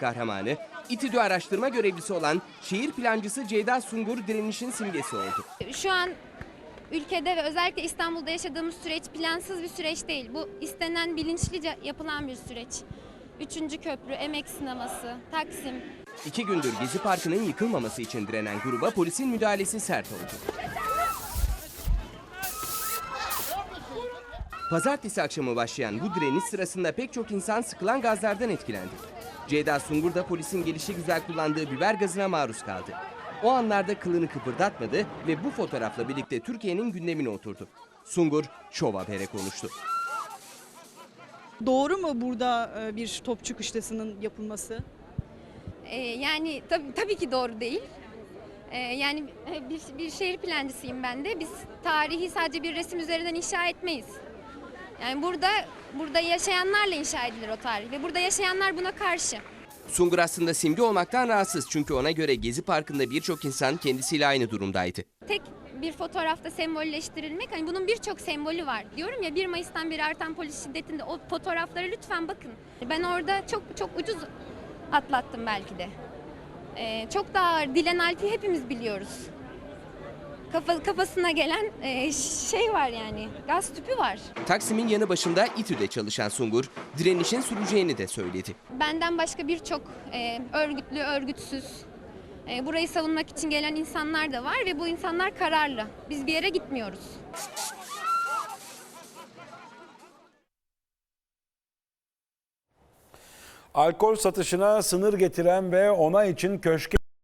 Kahramanı, İTÜ araştırma görevlisi olan şehir plancısı Ceyda Sungur direnişin simgesi oldu. Şu an ülkede ve özellikle İstanbul'da yaşadığımız süreç plansız bir süreç değil. Bu istenen bilinçlice yapılan bir süreç. Üçüncü köprü, emek sineması, Taksim. İki gündür Gezi Parkı'nın yıkılmaması için direnen gruba polisin müdahalesi sert oldu. Pazartesi akşamı başlayan bu direniş sırasında pek çok insan sıkılan gazlardan etkilendi. Ceyda Sungur da polisin gelişi güzel kullandığı biber gazına maruz kaldı. O anlarda kılını kıpırdatmadı ve bu fotoğrafla birlikte Türkiye'nin gündemine oturdu. Sungur, Şov Haber'e konuştu. Doğru mu burada e, bir top çıkışlasının yapılması? Ee, yani tabii, tabii ki doğru değil. Ee, yani e, bir, bir şehir plancısıyım ben de. Biz tarihi sadece bir resim üzerinden inşa etmeyiz. Yani burada burada yaşayanlarla inşa edilir o tarih ve burada yaşayanlar buna karşı. Sungur aslında simge olmaktan rahatsız çünkü ona göre Gezi Parkı'nda birçok insan kendisiyle aynı durumdaydı. tek bir fotoğrafta sembolleştirilmek hani bunun birçok sembolü var. Diyorum ya 1 Mayıs'tan beri artan polis şiddetinde o fotoğraflara lütfen bakın. Ben orada çok çok ucuz atlattım belki de. Ee, çok daha ağır Dilan Alp'i hepimiz biliyoruz. Kafa, kafasına gelen e, şey var yani gaz tüpü var. Taksim'in yanı başında İTÜ'de çalışan Sungur, direnişin süreceğini de söyledi. Benden başka birçok e, örgütlü, örgütsüz, e, burayı savunmak için gelen insanlar da var ve bu insanlar kararlı. Biz bir yere gitmiyoruz. Alkol satışına sınır getiren ve ona için köşke